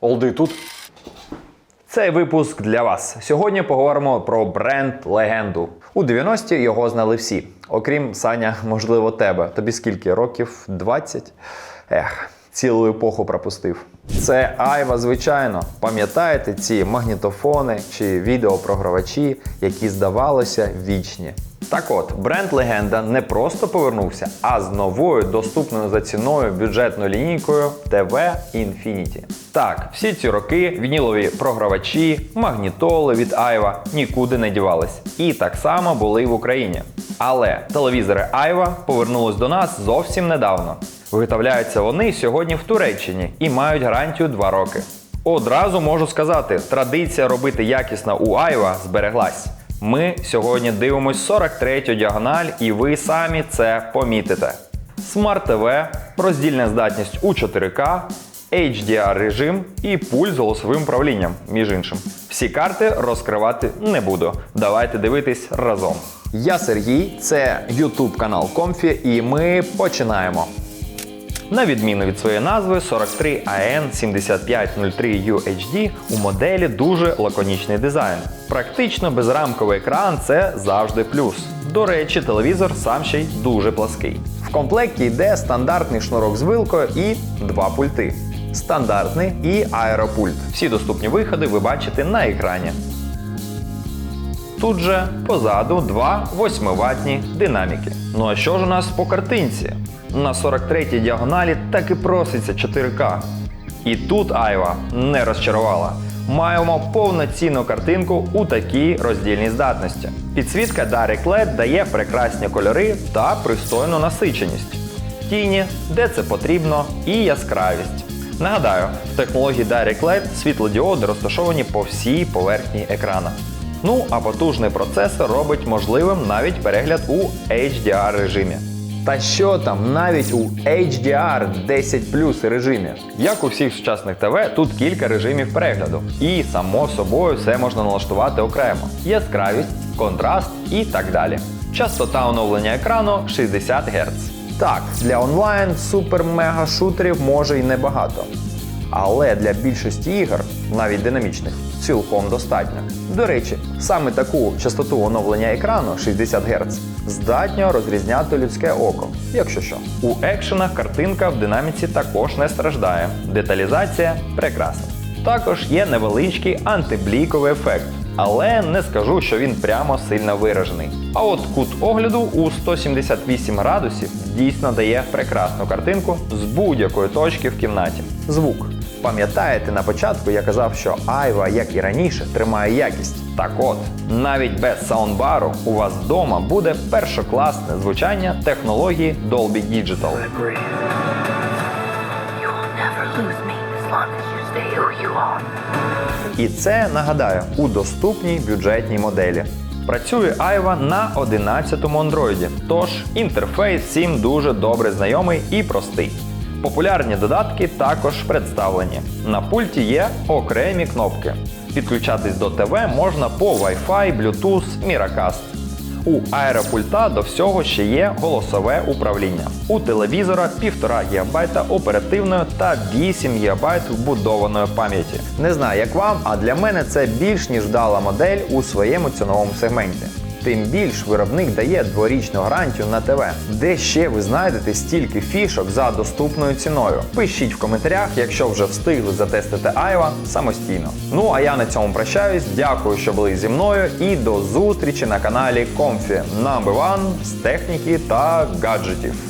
Олди тут. Цей випуск для вас. Сьогодні поговоримо про бренд легенду. У 90-ті його знали всі. Окрім Саня, можливо, тебе. Тобі скільки років? 20? Ех, цілу епоху пропустив. Це Айва, звичайно. Пам'ятаєте ці магнітофони чи відеопрогравачі, які здавалося вічні. Так от, бренд Легенда не просто повернувся, а з новою доступною за ціною бюджетною лінійкою TV Infinity. Так, всі ці роки вінілові програвачі, магнітоли від Айва нікуди не дівались. І так само були в Україні. Але телевізори Айва повернулись до нас зовсім недавно. Виготовляються вони сьогодні в Туреччині і мають гарантію 2 роки. Одразу можу сказати, традиція робити якісно у Айва збереглась. Ми сьогодні дивимось 43 діагональ, і ви самі це помітите. Смарт ТВ, роздільна здатність у 4К, HDR режим і пульт з голосовим управлінням, між іншим. Всі карти розкривати не буду. Давайте дивитись разом. Я Сергій, це YouTube канал Комфі, і ми починаємо. На відміну від своєї назви, 43 AN 7503 UHD у моделі дуже лаконічний дизайн. Практично безрамковий екран це завжди плюс. До речі, телевізор сам ще й дуже плаский. В комплекті йде стандартний шнурок з вилкою і два пульти. Стандартний і аеропульт. Всі доступні виходи ви бачите на екрані. Тут же позаду два 8-ваттні динаміки. Ну а що ж у нас по картинці? На 43-й діагоналі так і проситься 4К. І тут Айва не розчарувала. Маємо повноцінну картинку у такій роздільній здатності. Підсвітка Direct LED дає прекрасні кольори та пристойну насиченість. Тіні, де це потрібно, і яскравість. Нагадаю, в технології Direct LED світлодіоди розташовані по всій поверхні екрана. Ну а потужний процесор робить можливим навіть перегляд у HDR режимі. Та що там, навіть у HDR 10 режимі. Як у всіх сучасних ТВ, тут кілька режимів перегляду. І само собою все можна налаштувати окремо: яскравість, контраст і так далі. Частота оновлення екрану 60 Гц. Так, для онлайн супер-мега шутерів може й небагато. Але для більшості ігор, навіть динамічних, цілком достатньо. До речі, саме таку частоту оновлення екрану 60 Гц здатньо розрізняти людське око, якщо що. У екшенах картинка в динаміці також не страждає. Деталізація прекрасна. Також є невеличкий антибліковий ефект, але не скажу, що він прямо сильно виражений. А от кут огляду у 178 градусів дійсно дає прекрасну картинку з будь-якої точки в кімнаті. Звук. Пам'ятаєте, на початку я казав, що Айва, як і раніше, тримає якість. Так от, навіть без саундбару у вас вдома буде першокласне звучання технології Dolby Digital. І це нагадаю у доступній бюджетній моделі. Працює Айва на 11-му Android, тож інтерфейс всім дуже добре знайомий і простий. Популярні додатки також представлені. На пульті є окремі кнопки. Підключатись до ТВ можна по Wi-Fi, Bluetooth, Miracast. У аеропульта до всього ще є голосове управління. У телевізора 1,5 ГБ оперативної та 8 ГБ вбудованої пам'яті. Не знаю, як вам, а для мене це більш ніж вдала модель у своєму ціновому сегменті. Тим більш виробник дає дворічну гарантію на ТВ. Де ще ви знайдете стільки фішок за доступною ціною? Пишіть в коментарях, якщо вже встигли затестити Айва самостійно. Ну а я на цьому прощаюсь. Дякую, що були зі мною, і до зустрічі на каналі Comfy Number One з техніки та гаджетів.